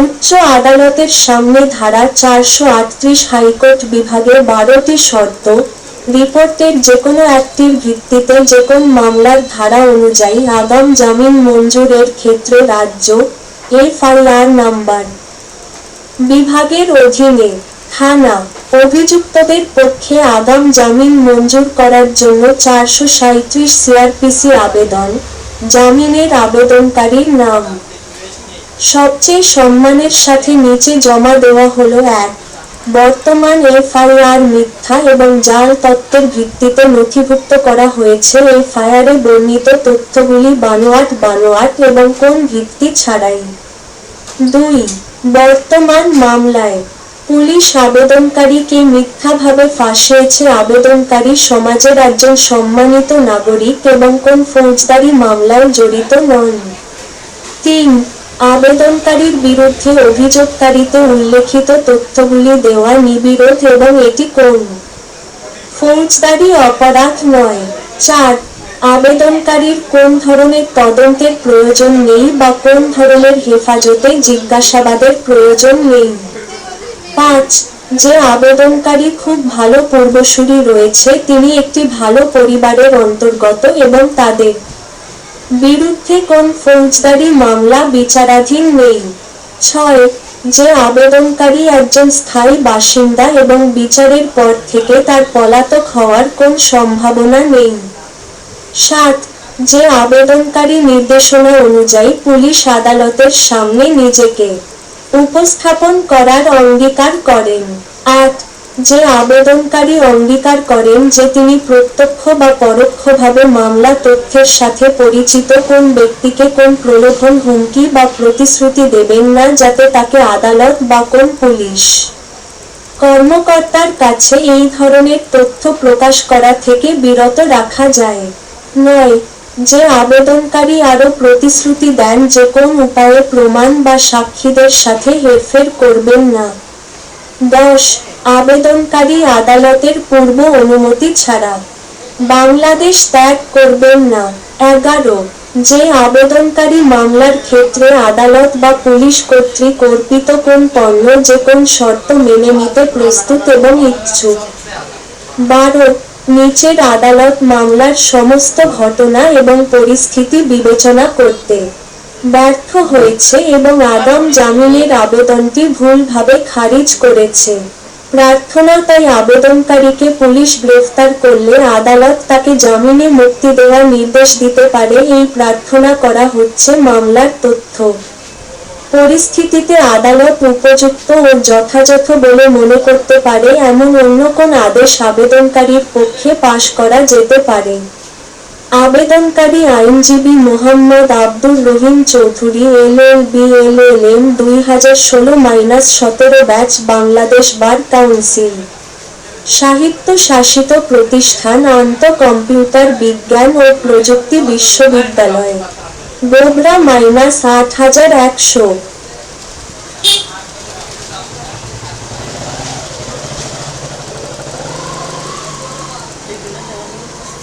উচ্চ আদালতের সামনে ধারা চারশো আটত্রিশ হাইকোর্ট বিভাগের বারোটি শর্ত, রিপোর্টের যেকোনো একটির ভিত্তিতে যেকোন মামলার ধারা অনুযায়ী আগাম জামিন মঞ্জুরের ক্ষেত্রে রাজ্য এফআইআর নাম্বার। বিভাগের অধীনে থানা অভিযুক্তদের পক্ষে আগাম জামিন মঞ্জুর করার জন্য চারশো সাঁইত্রিশ সিআরপিসি আবেদন, জামিনের আবেদনকারীর নাম। সবচেয়ে সম্মানের সাথে নিচে জমা দেওয়া হলো এক। বর্তমান এফআইআর মিথ্যা এবং জাল তত্ত্বের ভিত্তিতে নথিভুক্ত করা হয়েছে এফআইআরে বর্ণিত তথ্যগুলি বানোয়াট বানোয়াট এবং কোন ভিত্তি ছাড়াই। দুই, বর্তমান মামলায় পুলিশ আবেদনকারীকে মিথ্যাভাবে ফাঁসিয়েছে আবেদনকারী সমাজের একজন সম্মানিত নাগরিক এবং কোন ফৌজদারি মামলায় জড়িত নন। তিন আবেদনকারীর বিরুদ্ধে অভিযোগকারীতে উল্লেখিত তথ্যগুলি দেওয়া নিবিরোধ এবং এটি কোন ফৌজদারি অপরাধ নয়। চার, আবেদনকারীর কোন ধরনের তদন্তের প্রয়োজন নেই বা কোন ধরনের হেফাজতে জিজ্ঞাসাবাদের প্রয়োজন নেই। পাঁচ, যে আবেদনকারী খুব ভালো পূর্বসূরি রয়েছে, তিনি একটি ভালো পরিবারের অন্তর্গত এবং তাদের বিরুদ্ধে কোন ফৌজদারি মামলা বিচারাধীন নেই। ছয়, যে আবেদনকারী একজন স্থায়ী বাসিন্দা এবং বিচারের পর থেকে তার পলাতক হওয়ার কোন সম্ভাবনা নেই। সাত, যে আবেদনকারী নির্দেশনা অনুযায়ী পুলিশ আদালতের সামনে নিজেকে উপস্থাপন করার অঙ্গীকার করেন। আট যে আবেদনকারী অঙ্গীকার করেন যে তিনি প্রত্যক্ষ বা পরোক্ষভাবে মামলা তথ্যের সাথে পরিচিত কোন ব্যক্তিকে কোন প্রলোভন, হুমকি বা প্রতিশ্রুতি দেবেন না, যাতে তাকে আদালত বা কোন পুলিশ কর্মকর্তার কাছে এই ধরনের তথ্য প্রকাশ করা থেকে বিরত রাখা যায়। নয়, যে আবেদনকারী আরও প্রতিশ্রুতি দেন যে কোন উপায়ে প্রমাণ বা সাক্ষীদের সাথে হেরফের করবেন না। দশ আবেদনকারী আদালতের পূর্ব অনুমতি ছাড়া। বাংলাদেশ ত্যাগ করবেন না। এগারো, যে আবেদনকারী মামলার ক্ষেত্রে আদালত বা পুলিশ কর্তৃক অর্পিত কোন পণ্য যে কোন শর্ত মেনে নিতে প্রস্তুত এবং ইচ্ছুক। বারো, নিচের আদালত মামলার সমস্ত ঘটনা এবং পরিস্থিতি বিবেচনা করতে ব্যর্থ হয়েছে এবং আগাম জামিনের আবেদনটি ভুলভাবে খারিজ করেছে। প্রার্থনা তাই আবেদনকারীকে পুলিশ গ্রেফতার করলে আদালত তাকে জামিনে মুক্তি দেওয়ার নির্দেশ দিতে পারে। এই প্রার্থনা করা হচ্ছে মামলার তথ্য। পরিস্থিতিতে আদালত উপযুক্ত ও যথাযথ বলে মনে করতে পারে। এমন অন্য কোন আদেশ আবেদনকারীর পক্ষে পাশ করা যেতে পারে। আবেদনকারী আইনজীবী Mohammad Abdur Rahim Chowdhury L L B L L M দুই হাজার ষোলো মাইনাস সতেরো ব্যাচ বাংলাদেশ বার কাউন্সিল। সাহিত্য শাসিত প্রতিষ্ঠান আন্ত কম্পিউটার বিজ্ঞান ও প্রযুক্তি বিশ্ববিদ্যালয়। গোবরা মাইনাস আট হাজার একশো।